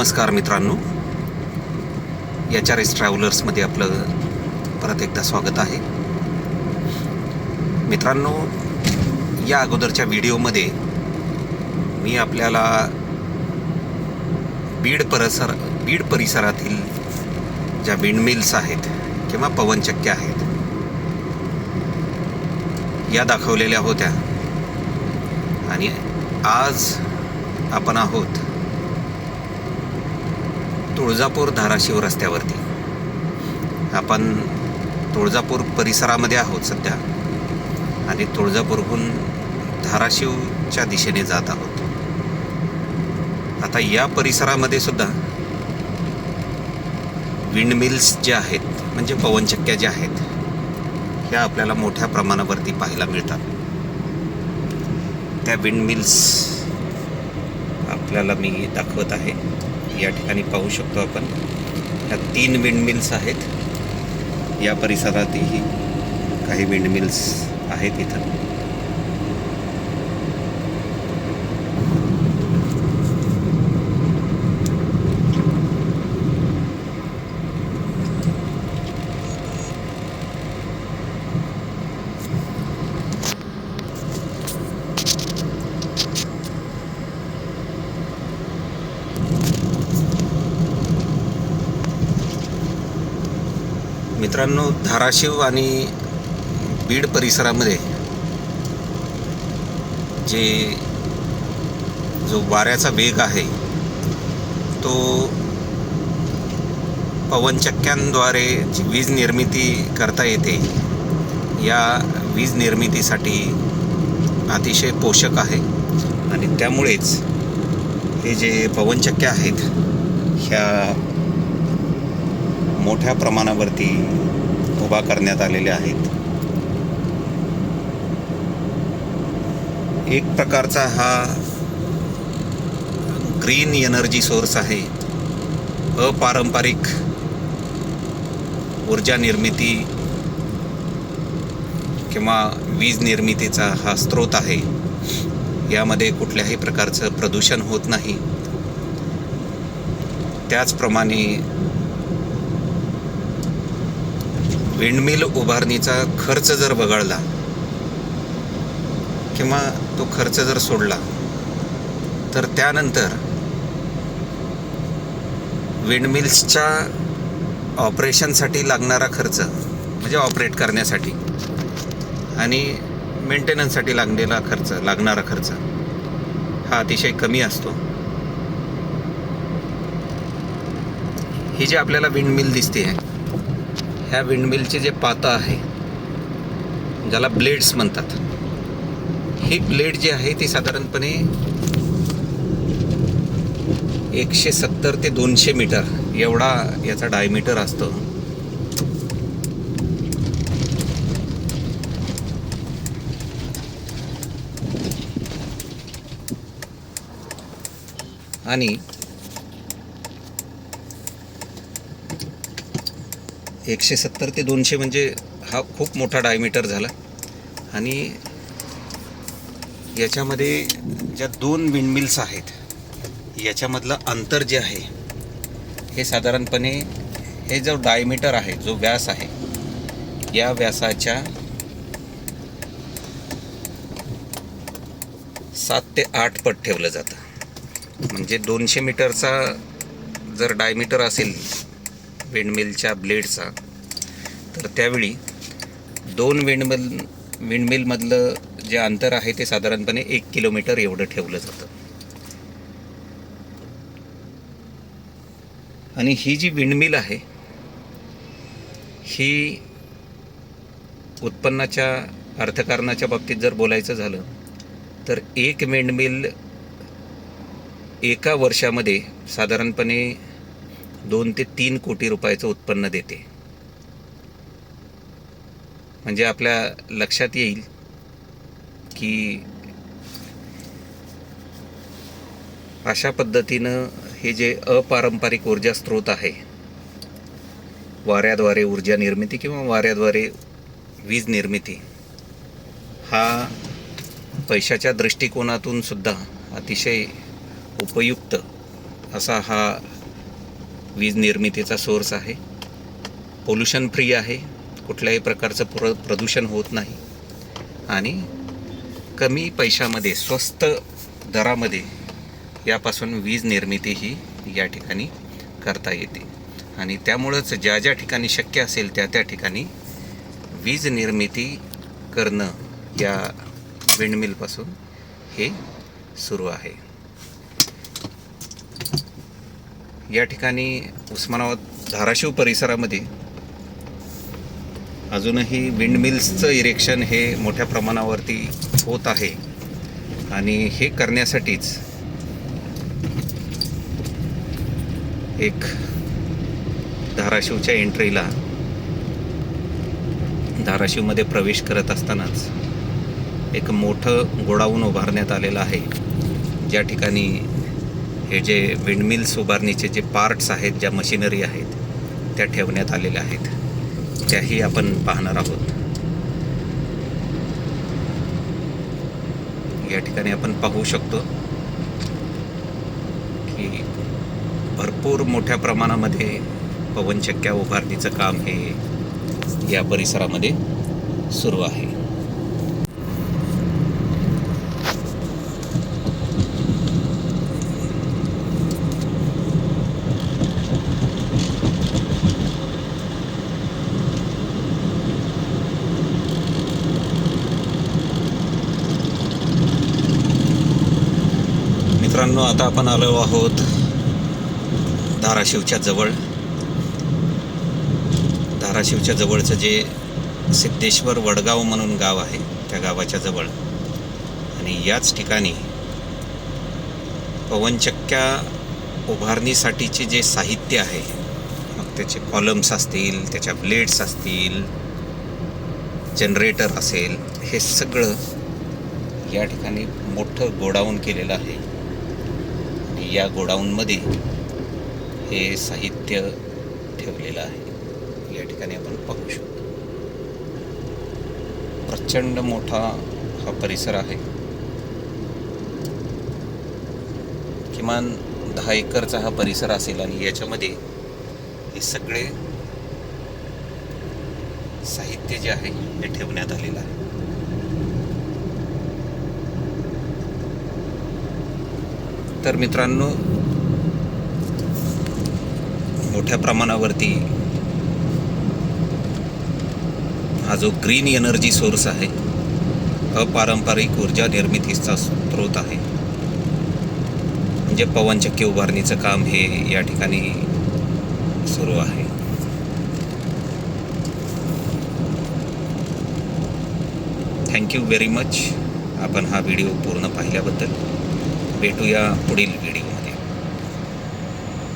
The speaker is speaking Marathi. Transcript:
नमस्कार मित्रांनो. एच आर एस ट्रॅव्हलर्समध्ये आपलं परत एकदा स्वागत आहे. मित्रांनो या अगोदरच्या व्हिडिओमध्ये मी आपल्याला बीड परिसर बीड परिसरातील ज्या विंडमिल्स आहेत किंवा पवनचक्क्या आहेत या दाखवलेल्या होत्या. आणि आज आपण आहोत तुळजापूर धाराशिव रस्त्यावरती. आपण तुळजापूर परिसरामध्ये आहोत सध्या. आणि तुळजापूरहून धाराशिवच्या दिशेने जात आहोत. आता या परिसरामध्ये सुद्धा विंडमिल्स ज्या आहेत म्हणजे पवनचक्क्या ज्या आहेत ह्या आपल्याला मोठ्या प्रमाणावरती पाहायला मिळतात. त्या विंडमिल्स आपल्याला मी दाखवत आहे. या ठिकाणी पाहू शकतो आपण. ह्या तीन विंडमिल्स आहेत. या परिसरातही काही विंडमिल्स आहेत इथं. मित्रांनो धाराशिव आणि बीड परिसरामध्ये जे जो वाऱ्याचा वेग आहे तो पवनचक्क्यांद्वारे जी वीज निर्मिती करता येते या वीज निर्मितीसाठी अतिशय पोषक आहे. आणि त्यामुळेच हे जे पवनचक्क्या आहेत ह्या मोठ्या प्रमाणावरती उभा करण्यात आलेल्या आहेत. एक प्रकारचा हा ग्रीन एनर्जी सोर्स आहे. अपारंपरिक ऊर्जा निर्मिती किंवा वीज निर्मितीचा हा स्रोत आहे. यामध्ये कुठल्याही प्रकारचं प्रदूषण होत नाही. त्याचप्रमाणे विंडमिल उभारणीचा खर्च जर वगळला किंवा तो खर्च जर सोडला तर त्यानंतर विंडमिल्सच्या ऑपरेशनसाठी लागणारा खर्च म्हणजे ऑपरेट करण्यासाठी आणि मेंटेनन्ससाठी लागलेला खर्च लागणारा खर्च हा अतिशय कमी असतो. ही जी आपल्याला विंडमिल दिसते आहे ह्या विंडमिलचे जे पातं आहे ज्याला ब्लेड्स म्हणतात ही ब्लेड जी आहे ती साधारणपणे एकशे सत्तर ते दोनशे मीटर एवढा याचा डायमीटर असतो. आणि एकशे सत्तर ते दोनशे म्हणजे हा खूप मोठा डायमीटर झाला. आणि याच्यामध्ये ज्या दोन विंडमिल्स आहेत याच्यामधलं अंतर जे आहे हे साधारणपणे हे जो डायमीटर आहे जो व्यास आहे या व्यासाच्या सात ते आठ पट ठेवलं जातं. म्हणजे दोनशे मीटरचा जर डायमीटर असेल विंडमिलच्या ब्लेडचा तर त्यावेळी दोन विंडमिल विंडमिलमधलं जे अंतर आहे ते साधारणपणे एक किलोमीटर एवढं ठेवलं जातं. आणि ही जी विंडमिल आहे ही उत्पन्नाच्या अर्थकारणाच्या बाबतीत जर बोलायचं झालं तर एक विंडमिल एका वर्षामध्ये साधारणपणे दोन ते तीन कोटी रुपयाचं उत्पन्न देते. म्हणजे आपल्या लक्षात येईल की अशा पद्धतीनं हे जे अपारंपरिक ऊर्जा स्रोत आहे वाऱ्याद्वारे ऊर्जा निर्मिती किंवा वाऱ्याद्वारे वीज निर्मिती हा पैशाच्या दृष्टिकोनातून सुद्धा अतिशय उपयुक्त असा हा वीज निर्मितीचा सोर्स आहे. पोल्युशन फ्री आहे. कुठल्याही प्रकारचं प्र प्रदूषण होत नाही. आणि कमी पैशामध्ये स्वस्त दरामध्ये यापासून वीज निर्मिती ही या ठिकाणी करता येते. आणि त्यामुळंच ज्या ज्या ठिकाणी शक्य असेल त्या त्या ठिकाणी वीज निर्मिती करणं या विंडमिलपासून हे सुरू आहे. या ठिकाणी उस्मानाबाद धाराशिव परिसरामध्ये अजूनही विंडमिल्सचं इरेक्शन हे मोठ्या प्रमाणावरती होत आहे. आणि हे करण्यासाठीच एक धाराशिवच्या एंट्रीला धाराशिवमध्ये प्रवेश करत असतानाच एक मोठं गोडाऊन उभारण्यात आलेलं आहे. ज्या ठिकाणी हे जे विंडमिल्स उभारणीचे जे पार्ट्स आहेत ज्या मशिनरी आहेत त्या ठेवण्यात आलेल्या आहेत. त्याही आपण पाहणार आहोत. या ठिकाणी आपण पाहू शकतो की भरपूर मोठ्या प्रमाणामध्ये पवनचक्क्या उभारणीचं काम हे या परिसरामध्ये सुरू आहे. मित्रांनो आता आपण आलो आहोत धाराशिवच्या जवळ. धाराशिवच्या जवळचं जे सिद्धेश्वर वडगाव म्हणून गाव आहे त्या गावाच्या जवळ. आणि याच ठिकाणी पवनचक्क्या उभारणीसाठीचे जे साहित्य आहे मग त्याचे कॉलम्स असतील त्याच्या ब्लेड्स असतील जनरेटर असेल हे सगळं या ठिकाणी मोठं गोडाऊन केलेलं आहे. या गोडाऊनमध्ये हे साहित्य ठेवलेलं आहे. या ठिकाणी आपण पाहू शकतो. प्रचंड मोठा हा परिसर आहे. किमान दहा एकरचा हा परिसर असेल आणि याच्यामध्ये हे सगळे साहित्य जे आहे हे ठेवण्यात आलेलं आहे. तर मित्रांनो मोठ्या प्रमाणावरती हा जो ग्रीन एनर्जी सोर्स आहे अपारंपरिक ऊर्जा निर्मितीचा स्रोत आहे. म्हणजे पवनचक्की उभारणीचं काम हे या ठिकाणी सुरू आहे. थँक्यू व्हेरी मच आपण हा व्हिडिओ पूर्ण पाहिल्याबद्दल भेटूया पुढील व्हिडिओ